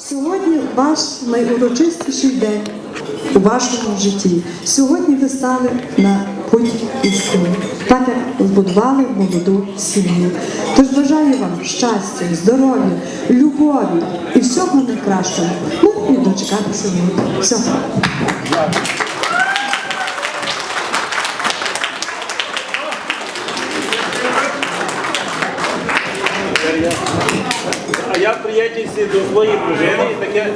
Сьогодні ваш найурочистіший день у вашому житті. Сьогодні ви стали на путь істини, так як збудували молоду сім'ю. Тож бажаю вам щастя, здоров'я, любові і всього найкращого. Ну і дочекатися. Всього. Я приєднуюся до своєї дружини. Таке,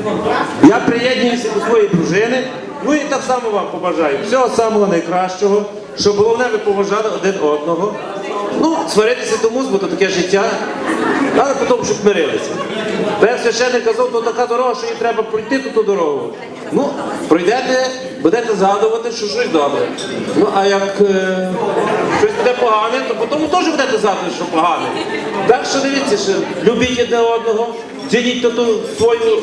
я приєднуюся до своєї дружини. Ну і так само вам побажаю. Всього самого найкращого, щоб головне ви поважали один одного. Ну, сваритися тому, бо то таке життя, але потім, щоб мирилися. Бо як священник казав, то така дорога, що їй треба пройти ту дорогу. Ну, пройдете, будете згадувати, що щось добре. Ну, а як е, щось буде погане, то потім теж будете згадувати, що погане. Так що дивіться, що любіть одне одного, цініть ту свою.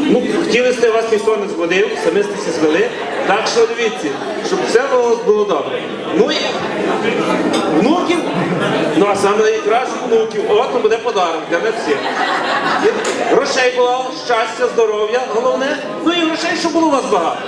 Ну, хотіли сте, вас ніхто не зводив, самі сте звели. Так що дивіться, щоб все було, добре. Ну і внуків, ну а саме найкращих внуків, от буде подарунок для них всіх. Грошей було, щастя, здоров'я, головне. Ну і грошей, щоб було у вас багато.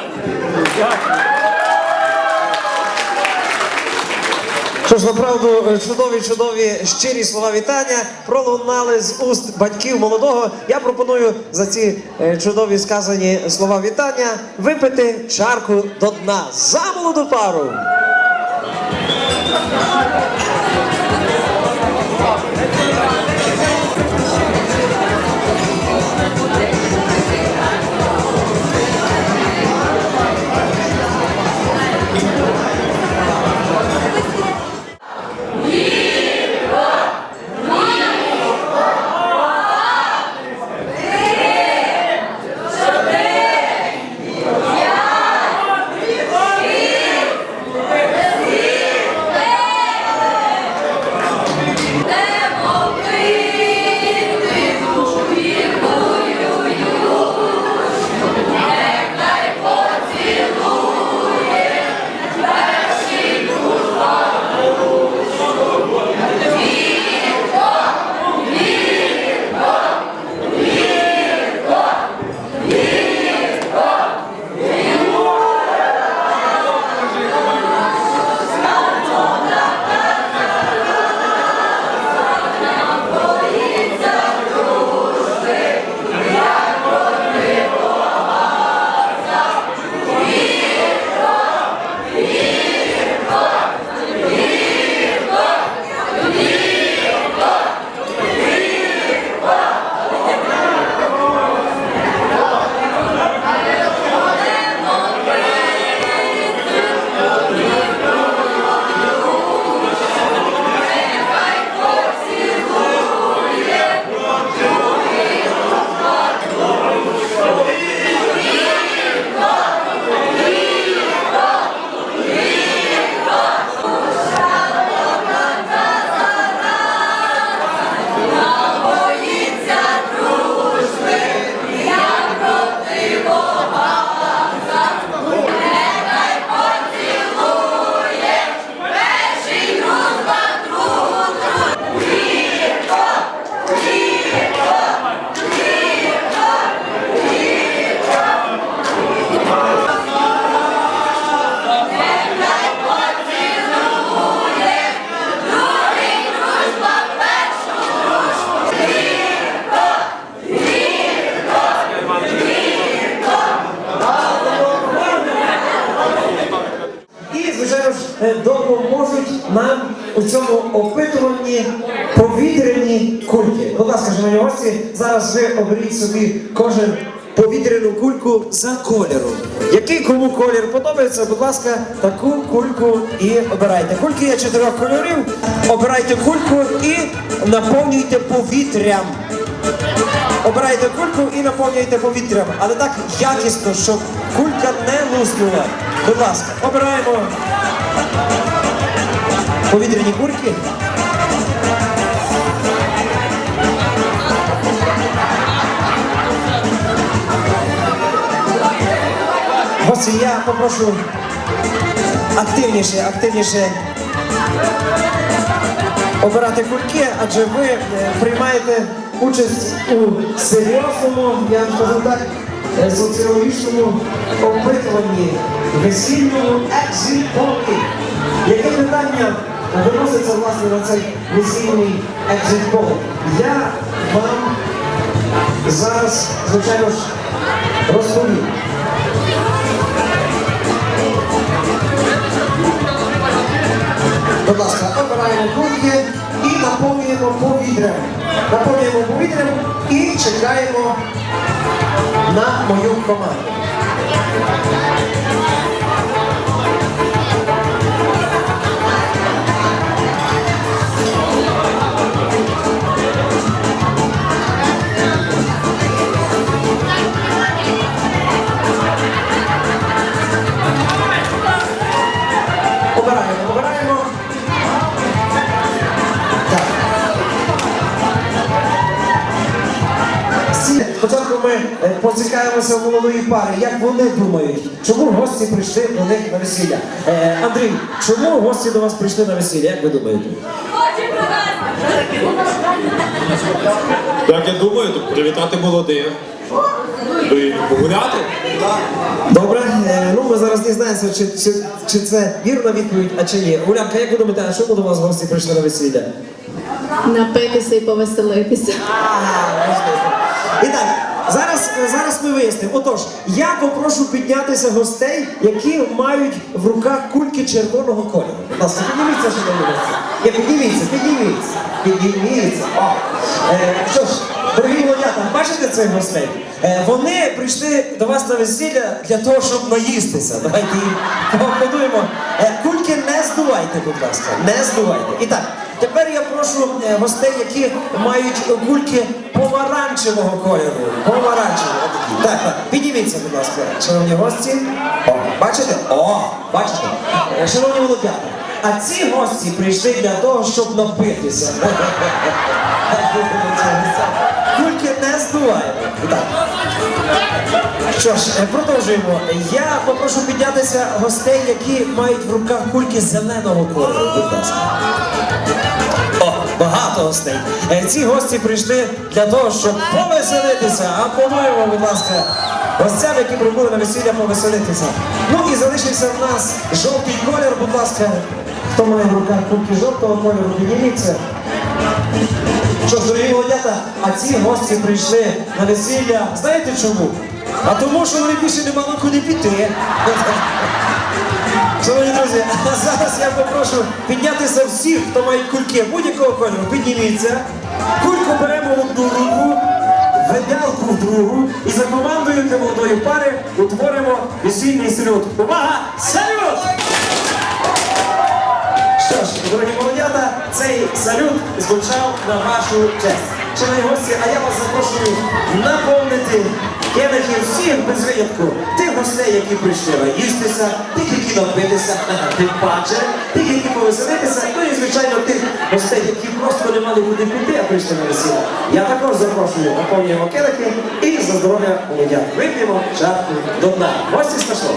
Що ж, направду, чудові, чудові щирі слова вітання пролунали з уст батьків молодого. Я пропоную за ці е, чудові сказані слова вітання випити чарку до дна за молоду пару. Опитуванні повітряні кульки. Будь ласка, шановні гості, зараз ви оберіть собі кожен повітряну кульку за кольором. Який кому колір подобається, будь ласка, таку кульку і обирайте. Кульки є чотирьох кольорів. Обирайте кульку і наповнюйте повітрям. Обирайте кульку і наповнюйте повітрям, але так якісно, щоб кулька не луснула. Будь ласка, обираємо повітряні кульки. Гості, я попрошу активніше, активніше обирати кульки, адже ви е, приймаєте участь у серйозному, я вам скажу так, е, соціологічному опитуванні весільному екзит-полі. Яке питання виноситься власне на цей весільний екзит-пол? Я вам зараз, звичайно ж, розповім. Будь ласка, обираємо кульки і наповнюємо повітрям. Наповнюємо повітрям і чекаємо на мою команду. Спочатку ми е, поцікавимося в молодої пари, як вони думають, чому гості прийшли до них на весілля. Е, Андрій, чому гості до вас прийшли на весілля? Як ви думаєте? Як я думаю, то привітати молодих. Ну і погуляти. Добре, е, ну ми зараз не знаємо, чи, чи, чи це вірна відповідь, а чи ні. Улянка, як ви думаєте, а чому до вас гості прийшли на весілля? Напитися і повеселитися. І так, зараз, зараз ми вияснимо. Отож, я попрошу піднятися гостей, які мають в руках кульки червоного кольору. Будь ласка, підніміться, гості. Є, підніміться, підніміться, підніміться. О. Е, що ж, дорогі молодята, бачите цих гостей? Е, вони прийшли до вас на весілля для того, щоб наїстися. Давайте їм поаплодуємо. Е, кульки не здувайте, будь ласка, не здувайте. І так, Тепер я прошу е, гостей, які мають кульки помаранчевого кольору. Помаранчевого. отакі. Так, так. Підніміться, будь ласка, шановні гості. О, бачите? О, бачите? Е, Шановні молодята, а ці гості прийшли для того, щоб напитися. Кульки не здуваємо. Що ж, е, продовжуємо. Я попрошу піднятися гостей, які мають в руках кульки зеленого кольору. Будь ласка. Багато гостей. Е, Ці гості прийшли для того, щоб повеселитися. Аплодуємо, будь ласка, гостям, які прибули на весілля повеселитися. Ну і залишився в нас жовтий колір, будь ласка. Хто має в руках кульки жовтого кольору, підніміться. Що ж, дорогі молодята, а ці гості прийшли на весілля. Знаєте чому? А тому, що вони більше не мали куди піти. Шановні друзі, зараз я попрошу піднятися всіх, хто має кульки будь-якого кольору, підніміться. Кульку беремо в одну руку, виделку в другу і за командою молодої пари утворимо весільний салют. Увага! Салют! Що ж, дорогі молодята, цей салют звучав на вашу честь. Шановні гості, а я вас запрошую наповнити келихи всіх без винятку. Тих гостей, які прийшли наїстися, тих, напитися, тим паче, тих, які повеселитися, ну і звичайно тих гостей, які просто не мали куди піти, а прийшли на весілля. Я також запрошую, наповнюємо келихи і за здоров'я молодят. Вип'ємо чарку до дна. Гості смачного.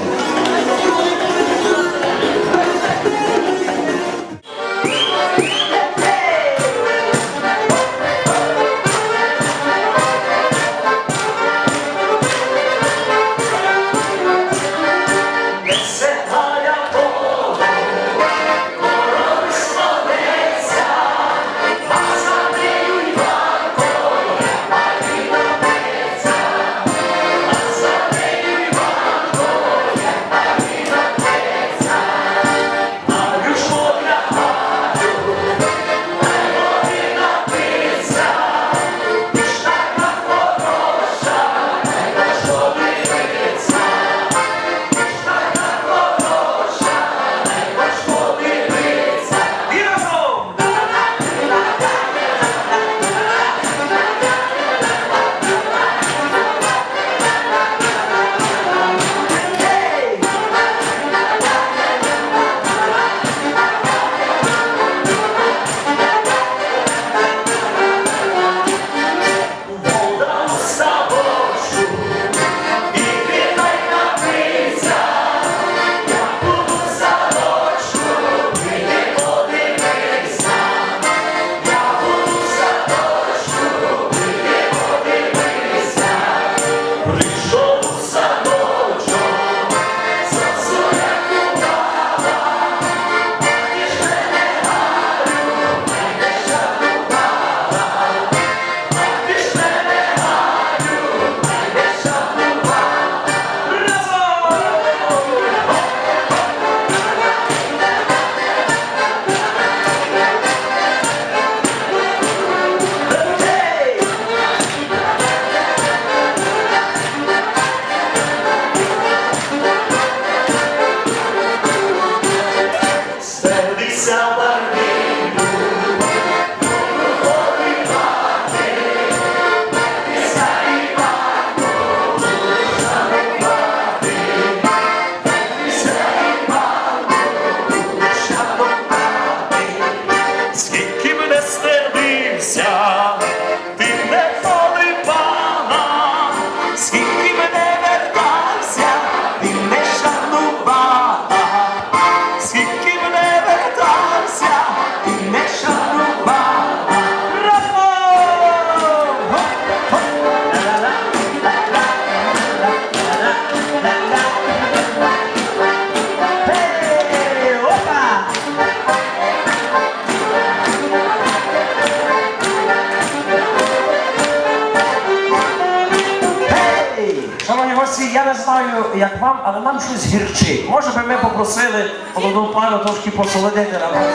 Попросили молоду пару трошки посолодити вас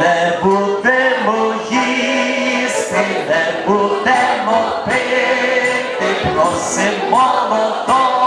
Не будемо їсти, не будемо пити, просимо молодого,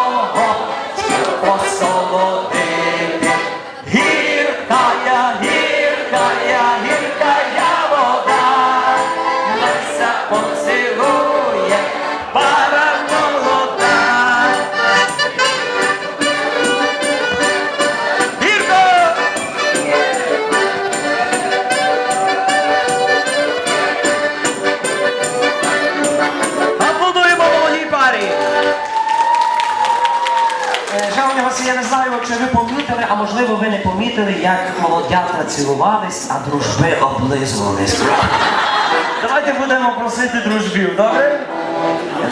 молодята цілувались, а дружби облизувались. Давайте будемо просити дружбів, добре?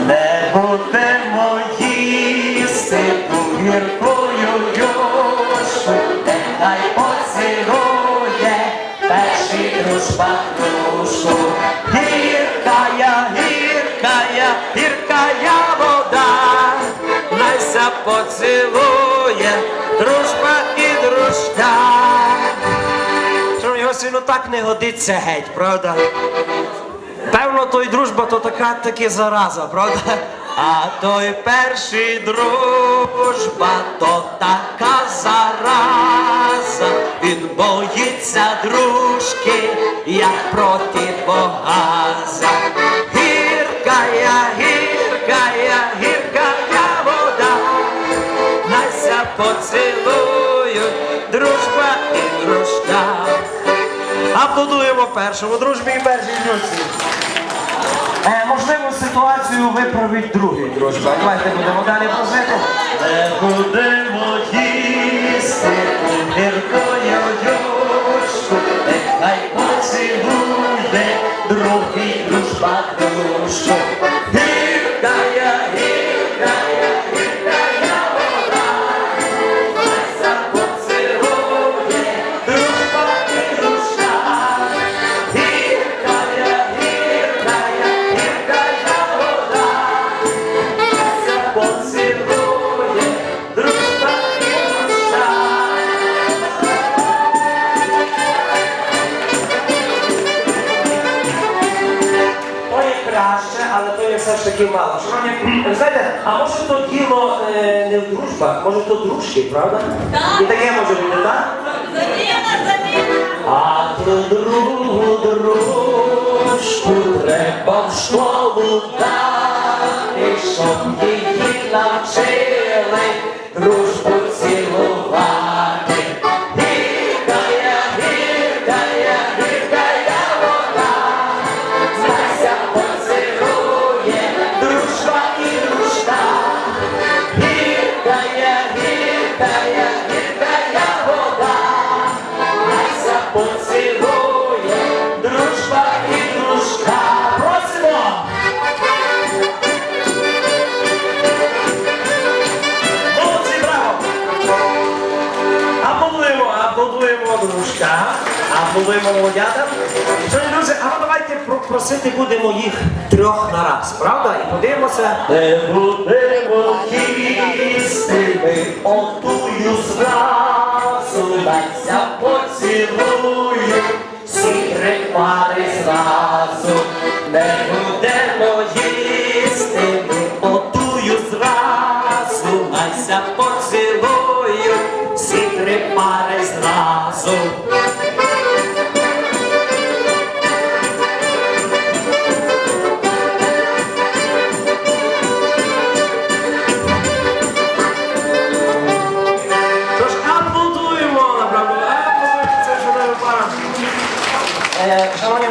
Не будемо їсти ту гіркою юшу, нехай поцілує перший дружба душу. Гіркая, гіркая, гіркая вода, найся поцілує дружба і дружка. Гості, ну так не годиться геть, правда? Певно, той дружба то така таки зараза, правда? А той перший дружба то така зараза. Він боїться дружки, як противогаза. Гіркая, гіркая, гіркая вода. Найся поцілують дружба і дружка. Аплодуємо першому дружбі і першій дружці. Е, можливо, ситуацію виправить другий дружба. Давайте будемо далі просити. Не будемо їсти гіркою юшку, нехай поцілує другий дружба душу. Все ж таки мало. Шановні, ви знаєте, а може то діло е, не в дружбах, може то дружки, правда? І таке може бути, так? Заміна, заміна. А ту другу дружку треба в школу дати, щоб її навчили дружбу цілувати. Аплодуємо молодятам. Шановні друзі, а ну давайте про- просити будемо їх трьох на раз, правда? І подивимося. Не будемо їсти ми отую зразу, дайся поцілую, всі три пари зразу. Не будемо їсти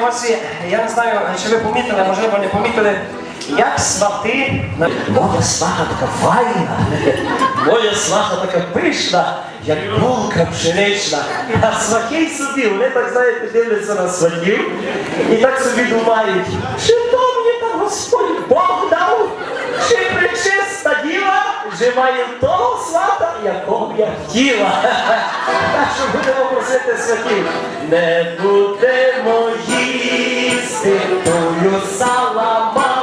Е, я не знаю, чи ви помітили, можливо, не помітили, як свати. Моя сваха така файна, моя сваха така пишна, як булка пшенична. А свахи собі, вони так знаєте, дивляться на сватів і так собі думають, чи то мені там Господь Бог дав, вже має того свата, якого я хотіла. Так що будемо просити святів. Не будемо їсти тою саламанку,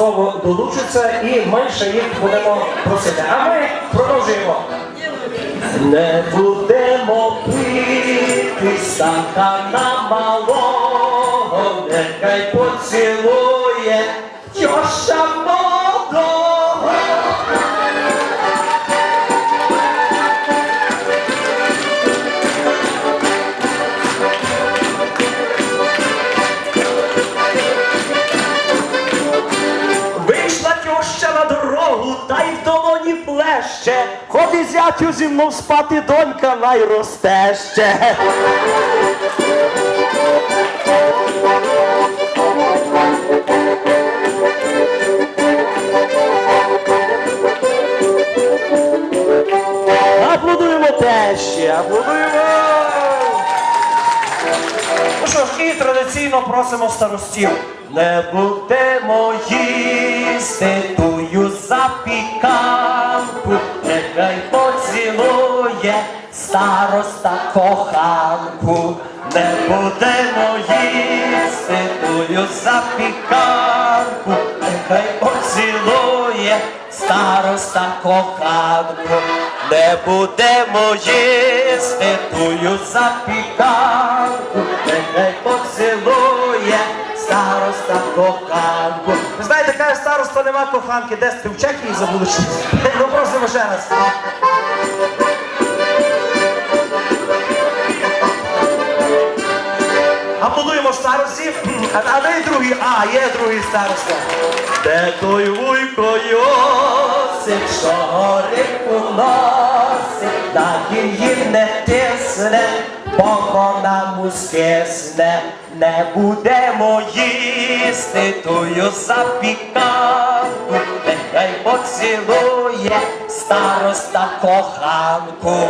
обов'язково долучаться і ще їх будемо просити. А ми продовжуємо. Не будемо пити стакана малого, нехай поцілує тьоша долоні плеще. Ходи зятю зі мною спати, донька найросте ще. Аплодуємо тещі, аплодуємо. Ну що ж, і традиційно просимо старостів. Не будемо їсти поцілує староста коханку. Не будемо їсти тую запіканку, нехай поцілує староста коханку. Не будемо їсти тую запіканку, нехай поцілує староста коханку. Знаєте, каже староста нема коханки, десь ти в Чехії забули? Ну просимо ще раз. Аплодуємо старості, а, де другий? А, є другий староста. Де той вуйко Йосип, що горить уносить, та її не тисне, му скисне. Не будемо їсти тую запіканку, нехай поцілує староста коханку.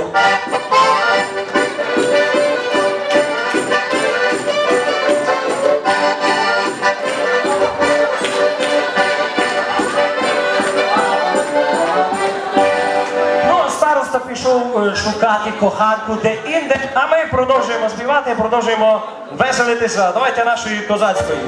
Шукати коханку де інде, а ми продовжуємо співати, продовжуємо веселитися. Давайте нашої козацької.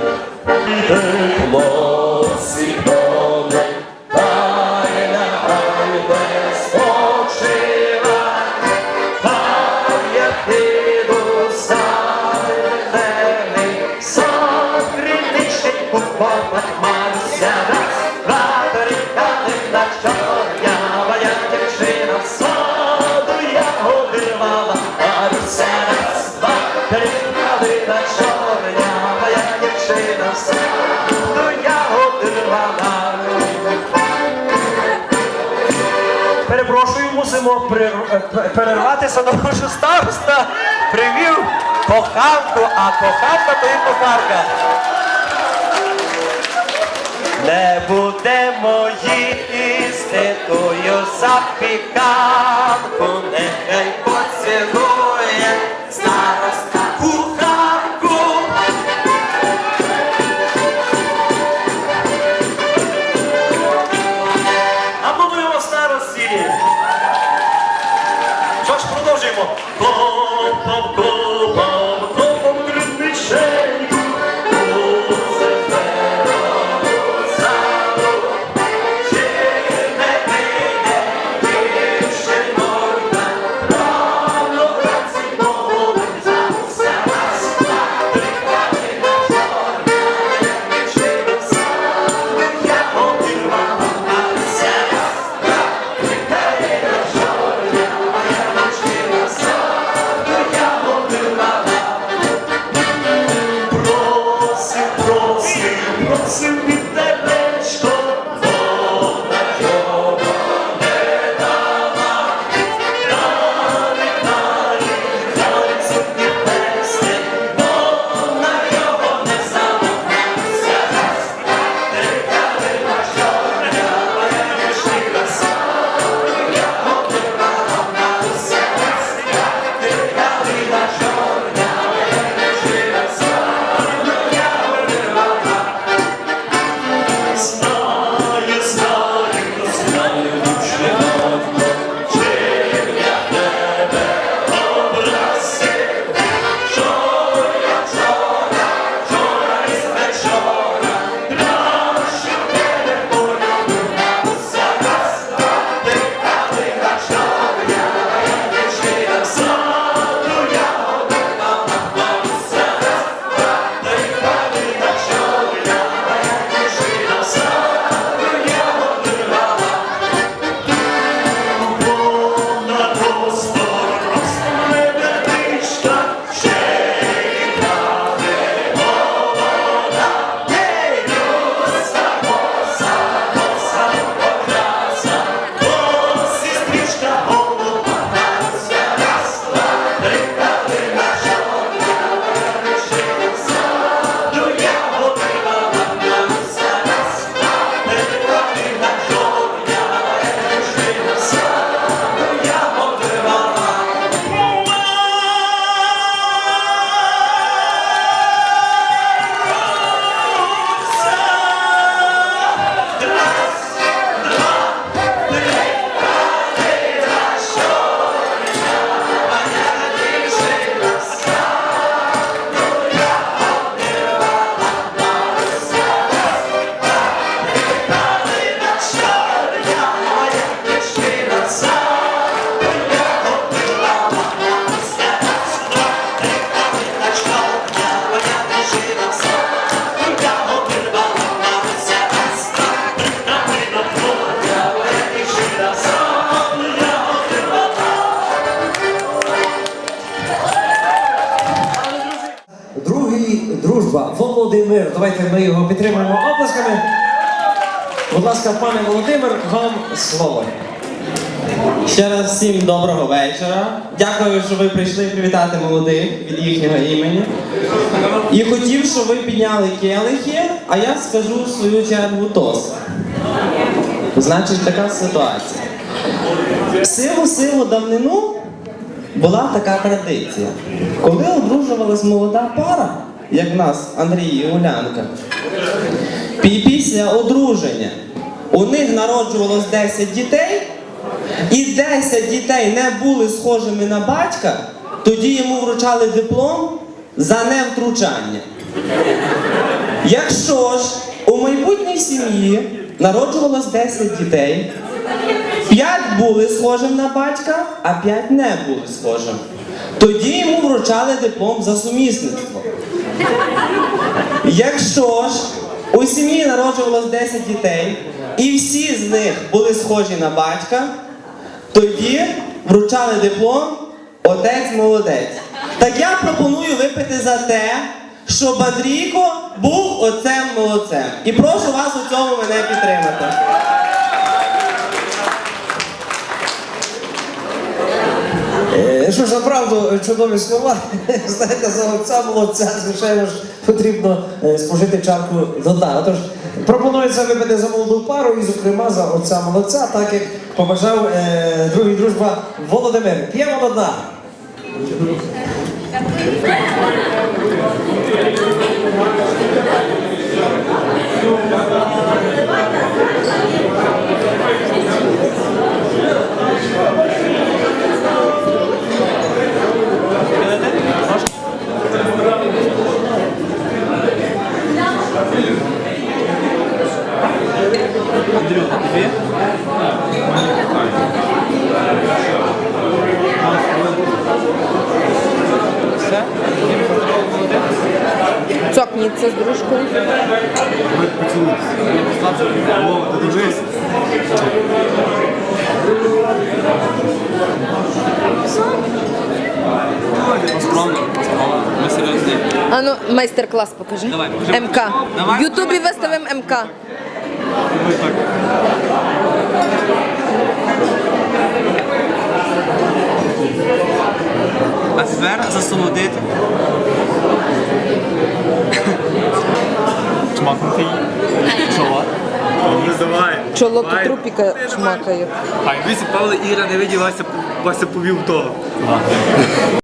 Перепрошую, мусимо прер... Е, перерватися на що староста привів коханку, а коханка то і коханка. Не будемо їсти іститою запіканку, нехай поцілуй. Ми оплесками. Будь ласка, пане Володимир, вам слово. Ще раз всім доброго вечора. Дякую, що ви прийшли привітати молодих від їхнього імені. І хотів, щоб ви підняли келихи, а я скажу в свою чергу тост. Значить, така ситуація. В силу силу давнину була така традиція. Коли одружувалась молода пара, як нас Андрій і Улянка, після одруження у них народжувалось 10 дітей, і 10 дітей не були схожими на батька, тоді йому вручали диплом за невтручання. Якщо ж у майбутній сім'ї народжувалось 10 дітей, 5 були схожим на батька, а 5 не були схожим. Тоді йому вручали диплом за сумісництво. Якщо ж у сім'ї народжувалось 10 дітей, і всі з них були схожі на батька, тоді вручали диплом отець молодець. Так я пропоную випити за те, щоб Андрійко був отцем молодцем. І прошу вас у цьому мене підтримати. Що ж, направду е, чудові слова. Знаєте, за отця молодця, звичайно ж, потрібно е, спожити чарку до дна. Отож, пропонується випити за молоду пару і, зокрема, за отця молодця, так як побажав е, другий дружба Володимир. П'ємо до дна. А ну, майстер-клас покажи. Давай, покажи. МК. В Ютубі виставимо МК. А тепер засолодити. Чмакнути її. Чола. Ну давай. Чоло трупіка чмакає. Хай. Дивіться, Павло Іра не видів, Вася, Вася повів того.